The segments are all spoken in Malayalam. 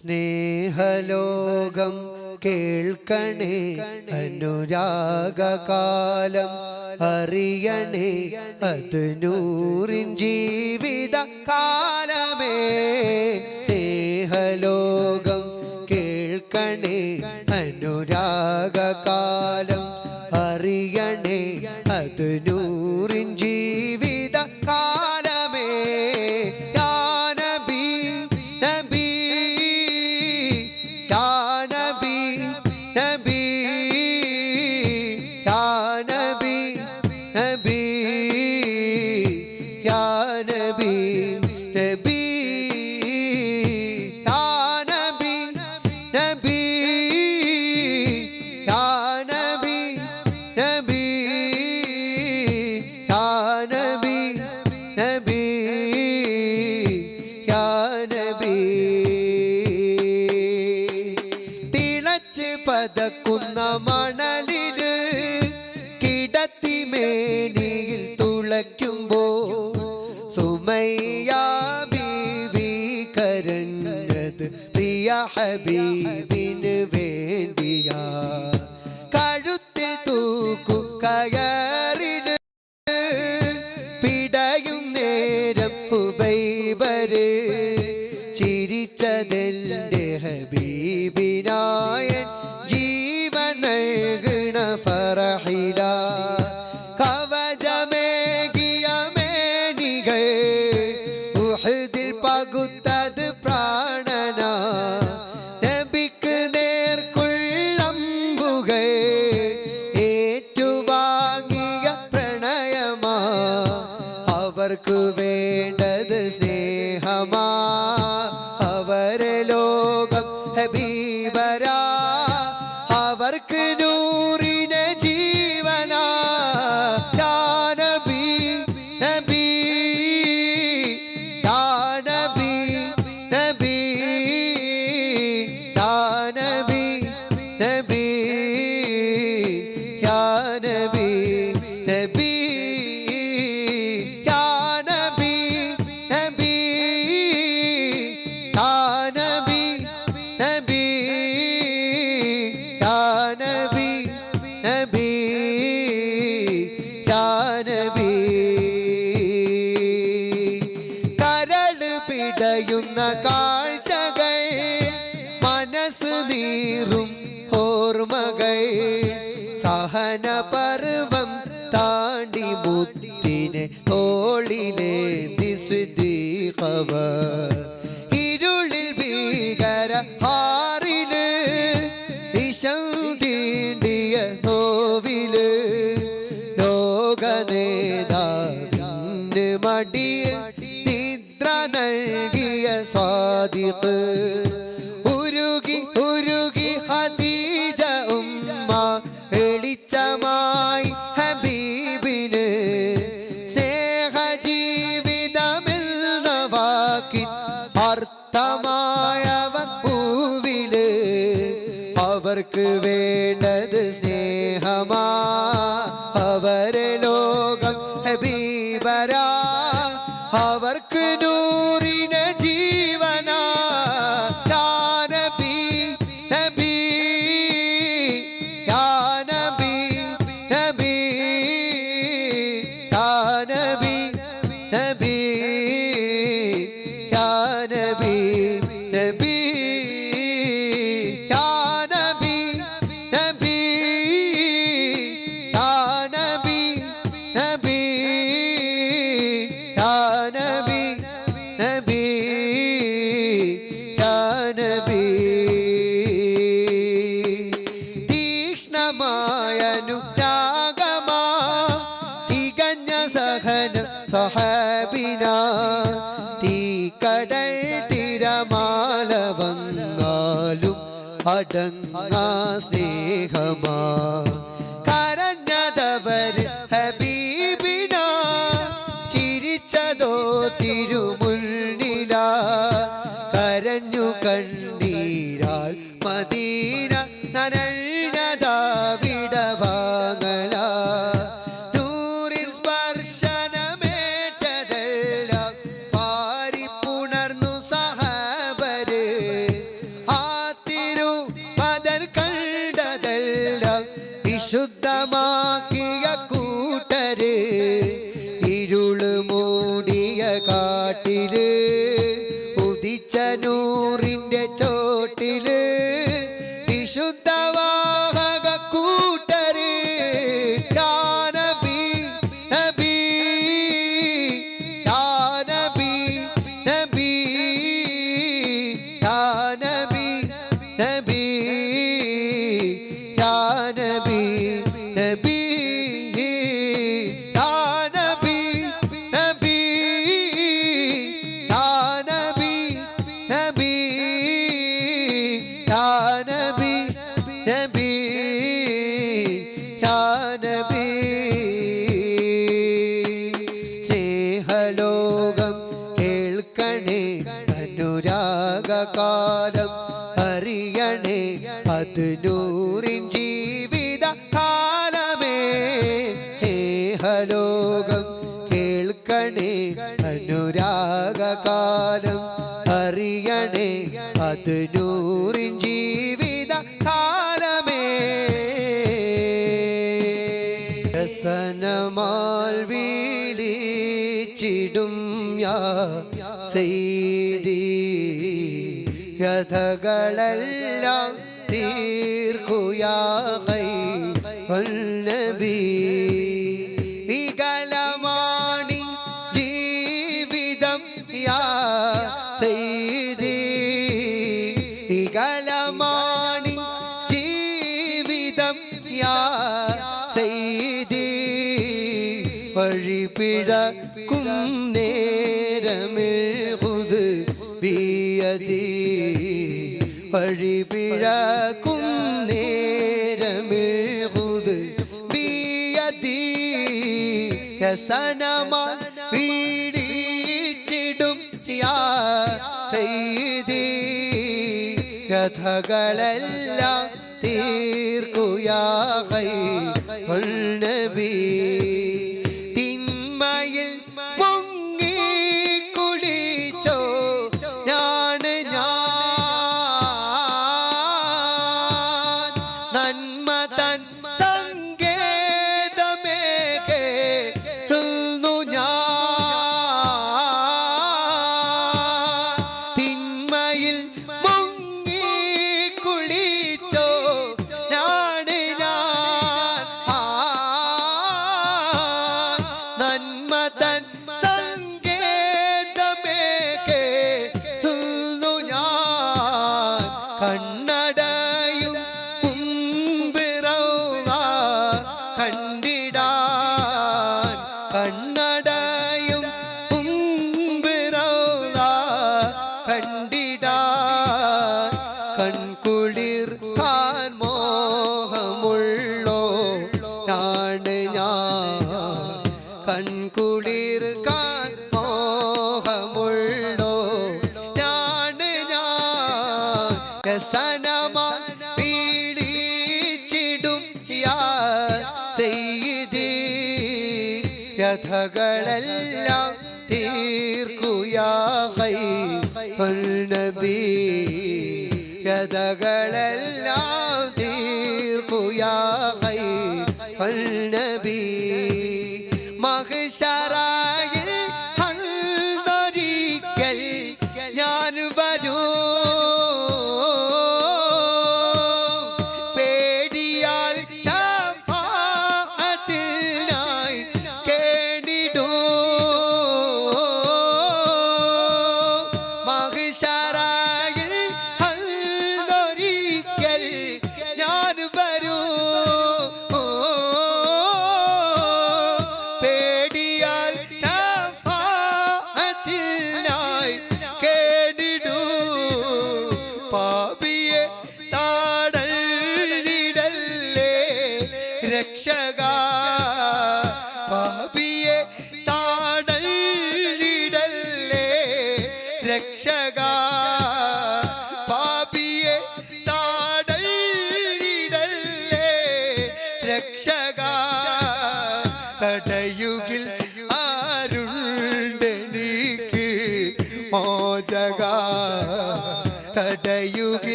സ്നേഹലോകം കേൾക്കണേ അനുരാഗകാലം അറിയണേ അത് നൂറിൻ ജീവിത കാലമേ സ്നേഹലോകം കേൾക്കണേ അനുരാഗകാലം അറിയണേ പതക്കുന്ന മണലിന് കിടത്തി മേനിയിൽ തുളയ്ക്കുമ്പോ സുമയ്യ ബീവി കരഞ്ഞത് പ്രിയ ഹബീബിന് വേണ്ടിയ. കഴുത്തിൽ തൂക്കു കയറിന് പിടയും നേരം ഹുബൈബര് ചിരിച്ചതെന്റെ ഹബീബിനായൻ ഹബീബരാ വിഷം തീണ്ടിയ നോവിൽ ലോകനേതാവിന് മടിയിൽ നിദ്ര നൽകിയ സ്വാദിപ്പ് അവർക്ക് വേണ്ടത് സ്നേഹമാ. അവരെ ലോകം ഹബീബരാ. അടങ്ങാ സ്നേഹമാ. വിശുദ്ധമാക്കിയ നബീ ലോകം കേൾക്കണേ അനുരാഗകാലം അറിയണേ അത് ജീവിത കാലമേ. രസനമാൽ വീടിച്ചിടും യാ ചെയ്തി കഥകളെല്ലാം തീർക്കുയാ കൈ ഒന്നബീ വ്യസനമാ പീഡിച്ചിടും ചെയ്തി. കഥകളെല്ലാം തീർക്കുയാ നബി. كثغلل يا خي النبي كثغلل تيركو يا خي النبي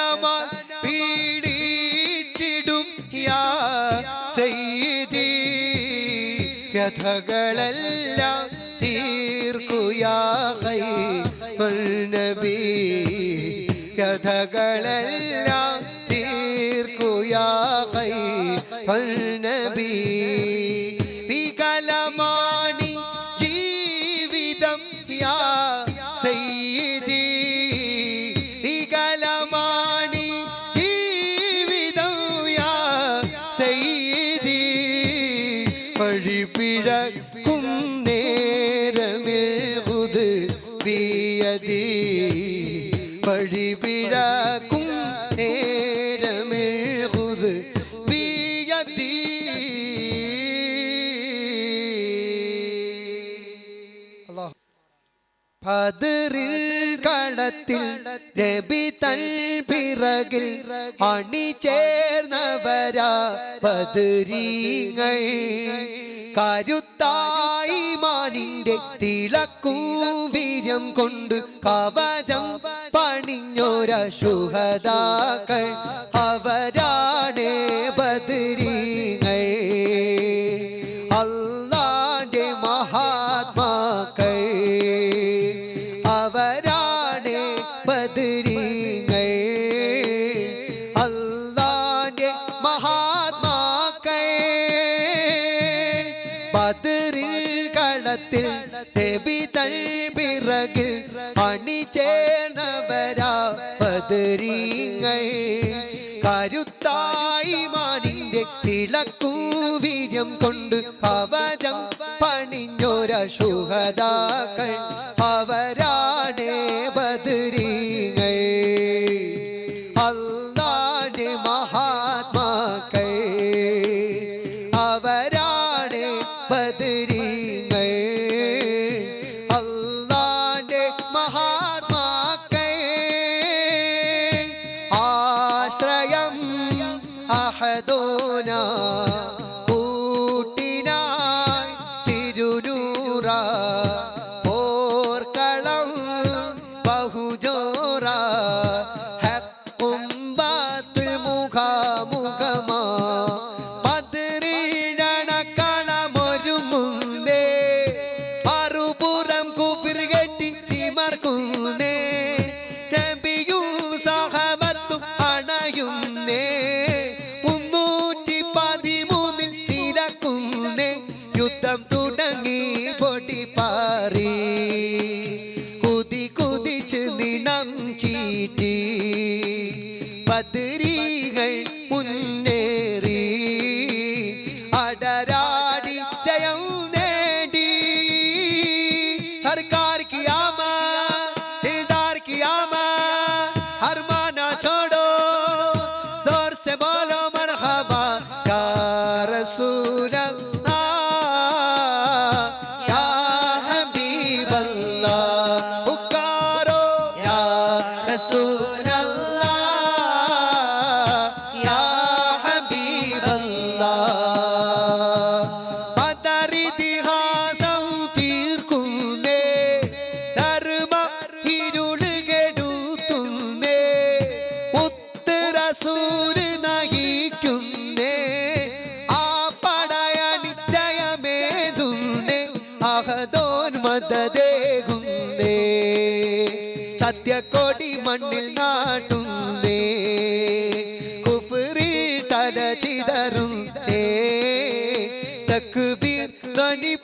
ഖസാനമാൻ പീഡിച്ചിടും യാ സയ്യിദി. കഥകളെല്ലാം തീർക്കുയാ നബി. കഥകളെല്ലാം തീർക്കുയാ ഹൈ പിഴക്കും നേരമേഹുത് ബിയതി വഴി പിഴക്കും നേരമേഹുത് ബിയതി പതിറിൽ കളത്തിൽ രബി തൻ പിറകിൽ അണി ചേർന്നവരാ പതിരീങ്ങൾ. കരുത്തായി മാനിന്റെ തിളക്കൂവീര്യം കൊണ്ട് കവചം പണിഞ്ഞൊരശുഹതാക്കൾ അവര ശുഹദാക്കൾ അവർ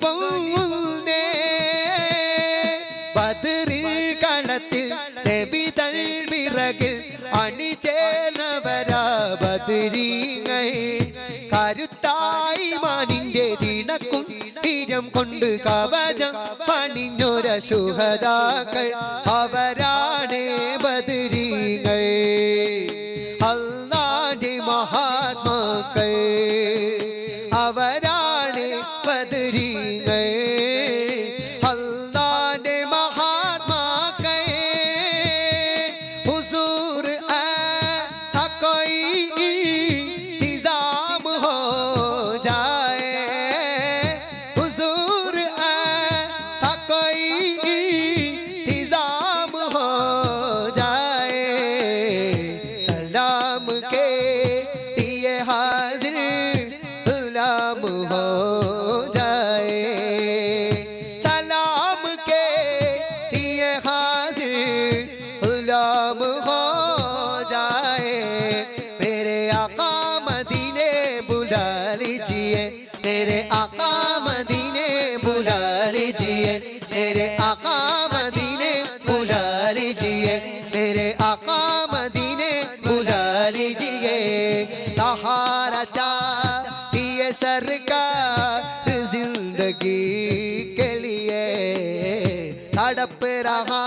പോകുന്നേ ബദറിൽ കണത്തിൽ നബിതൾ വിറകിൽ അണിചേർന്നവരാ ബദരീങ്ങൈ കരുത്തായി മാനിന്റെ തിണക്കും തീരം കൊണ്ട് കവചം പണിഞ്ഞൊര സുഹതാക്കൾ അവരാണ് ബദരീങ്ങൾ. അല്ലാന്റെ മഹാത്മാക്കൾ. അവരാ move on. लिए सरकार ज़िंदगी के लिए। हड़प रहा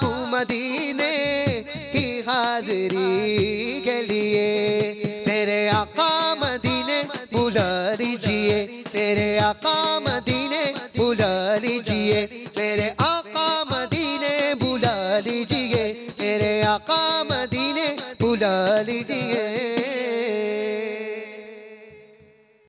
तू मदीने की हाजिरी के लिए। तेरे आका मदीने बुला लीजिए तेरे आका मदीने बुला लीजिए तेरे आका मदीने बुला लीजिए तेरे आका मदीने बुला लीजिए